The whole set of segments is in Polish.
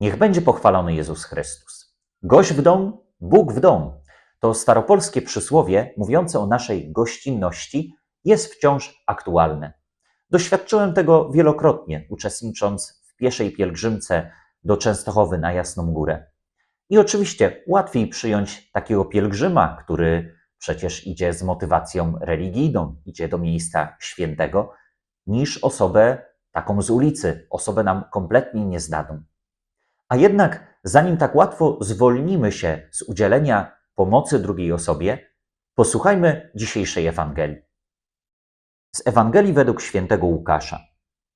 Niech będzie pochwalony Jezus Chrystus. Gość w dom, Bóg w dom. To staropolskie przysłowie mówiące o naszej gościnności jest wciąż aktualne. Doświadczyłem tego wielokrotnie, uczestnicząc w pieszej pielgrzymce do Częstochowy na Jasną Górę. I oczywiście łatwiej przyjąć takiego pielgrzyma, który przecież idzie z motywacją religijną, idzie do miejsca świętego, niż osobę taką z ulicy, osobę nam kompletnie nieznaną. A jednak, zanim tak łatwo zwolnimy się z udzielenia pomocy drugiej osobie, posłuchajmy dzisiejszej Ewangelii. Z Ewangelii według świętego Łukasza.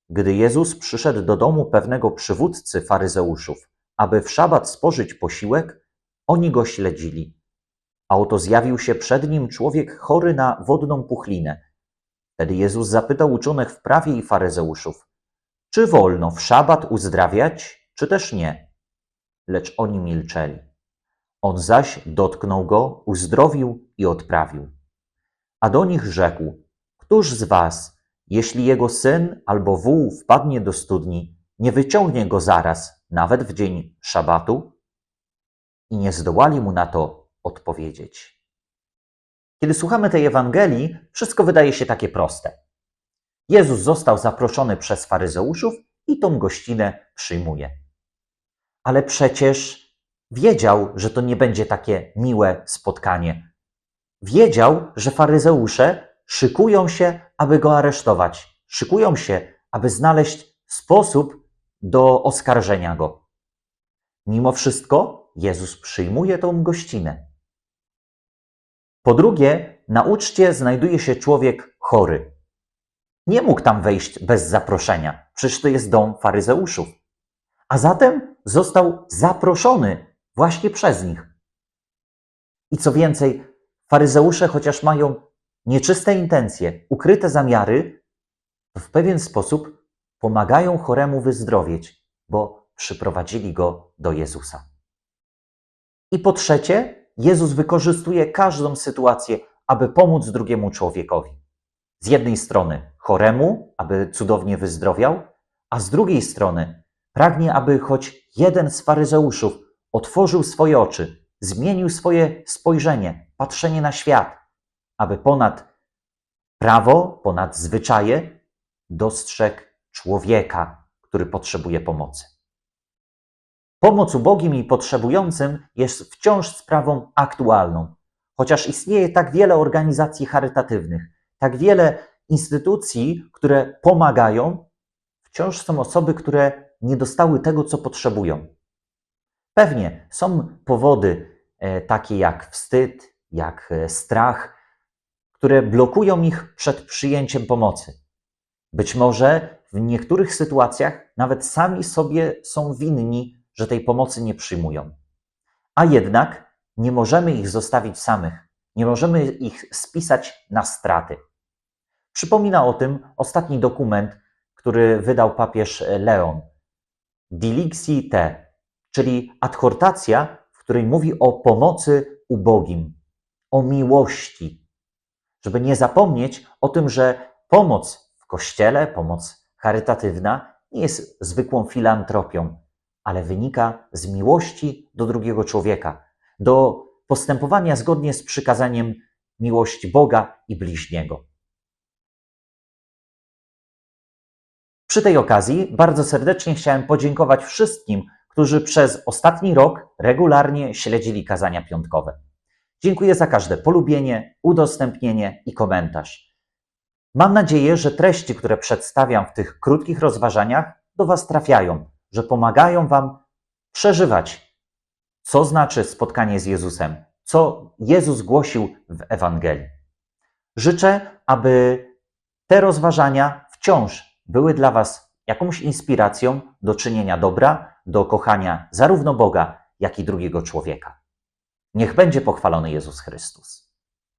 Gdy Jezus przyszedł do domu pewnego przywódcy faryzeuszów, aby w szabat spożyć posiłek, oni go śledzili. A oto zjawił się przed nim człowiek chory na wodną puchlinę. Wtedy Jezus zapytał uczonych w prawie i faryzeuszów, czy wolno w szabat uzdrawiać, czy też nie? Lecz oni milczeli. On zaś dotknął go, uzdrowił i odprawił. A do nich rzekł, któż z was, jeśli jego syn albo wół wpadnie do studni, nie wyciągnie go zaraz, nawet w dzień szabatu? I nie zdołali mu na to odpowiedzieć. Kiedy słuchamy tej Ewangelii, wszystko wydaje się takie proste. Jezus został zaproszony przez faryzeuszów i tą gościnę przyjmuje. Ale przecież wiedział, że to nie będzie takie miłe spotkanie. Wiedział, że faryzeusze szykują się, aby go aresztować. Szykują się, aby znaleźć sposób do oskarżenia go. Mimo wszystko Jezus przyjmuje tą gościnę. Po drugie, na uczcie znajduje się człowiek chory. Nie mógł tam wejść bez zaproszenia, przecież to jest dom faryzeuszów. A zatem został zaproszony właśnie przez nich. I co więcej, faryzeusze, chociaż mają nieczyste intencje, ukryte zamiary, to w pewien sposób pomagają choremu wyzdrowieć, bo przyprowadzili go do Jezusa. I po trzecie, Jezus wykorzystuje każdą sytuację, aby pomóc drugiemu człowiekowi. Z jednej strony choremu, aby cudownie wyzdrowiał, a z drugiej strony pragnie, aby choć jeden z faryzeuszów otworzył swoje oczy, zmienił swoje spojrzenie, patrzenie na świat, aby ponad prawo, ponad zwyczaje dostrzegł człowieka, który potrzebuje pomocy. Pomoc ubogim i potrzebującym jest wciąż sprawą aktualną, chociaż istnieje tak wiele organizacji charytatywnych, tak wiele instytucji, które pomagają, wciąż są osoby, które nie dostały tego, co potrzebują. Pewnie są powody e, takie jak wstyd, jak e, strach, które blokują ich przed przyjęciem pomocy. Być może w niektórych sytuacjach nawet sami sobie są winni, że tej pomocy nie przyjmują. A jednak nie możemy ich zostawić samych, nie możemy ich spisać na straty. Przypomina o tym ostatni dokument, który wydał papież Leon, Dilixi Te, czyli adhortacja, w której mówi o pomocy ubogim, o miłości, żeby nie zapomnieć o tym, że pomoc w kościele, pomoc charytatywna nie jest zwykłą filantropią, ale wynika z miłości do drugiego człowieka, do postępowania zgodnie z przykazaniem miłości Boga i bliźniego. Przy tej okazji bardzo serdecznie chciałem podziękować wszystkim, którzy przez ostatni rok regularnie śledzili kazania piątkowe. Dziękuję za każde polubienie, udostępnienie i komentarz. Mam nadzieję, że treści, które przedstawiam w tych krótkich rozważaniach, do Was trafiają, że pomagają Wam przeżywać, co znaczy spotkanie z Jezusem, co Jezus głosił w Ewangelii. Życzę, aby te rozważania wciąż były dla Was jakąś inspiracją do czynienia dobra, do kochania zarówno Boga, jak i drugiego człowieka. Niech będzie pochwalony Jezus Chrystus.